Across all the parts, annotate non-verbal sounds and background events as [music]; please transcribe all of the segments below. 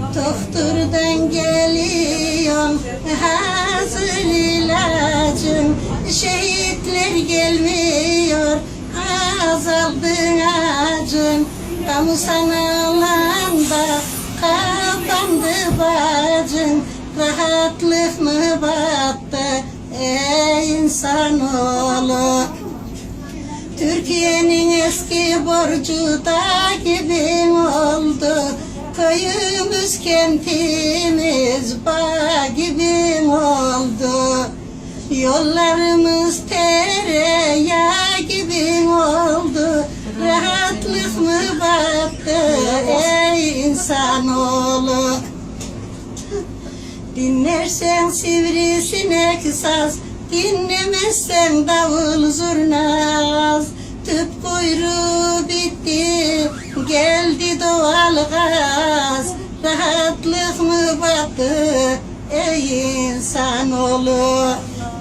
Doktordan geliyor hazır ilacım. Şehitler gelmiyor azaldı acım Kamu sana alanda kapandı bacım Rahatlık mı battı ey insanoğlu? Türkiye'nin eski borcu da gibi oldu Köyümüz kentimiz bağ gibi oldu. Yollarımız tereyağı gibi oldu. Rahatlık mı battı ey insanoğlu? Dinlersen sivrisinek saz Dinlemezsen davul zurnaz. Tüp kuyruğu bitti Geldi doğal gaz. Rahatlık mı battı? Ey insanoğlu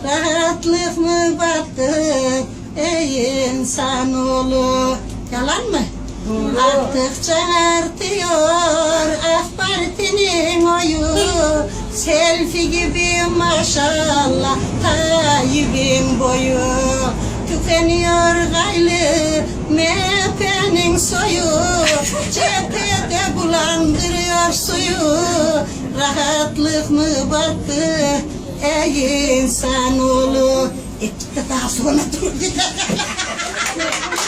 Rahatlık mı battı? Ey insanoğlu Yalan mı? Arttıkça artıyor. AK Parti'nin oyu. Selfie gibi maşallah. Tayyip'in boyu. Tükeniyor gaylı MHP'nin soyu bulandırıyor suyu Rahatlık mı battı? Ey insanoğlu İktidar sonra dur [laughs]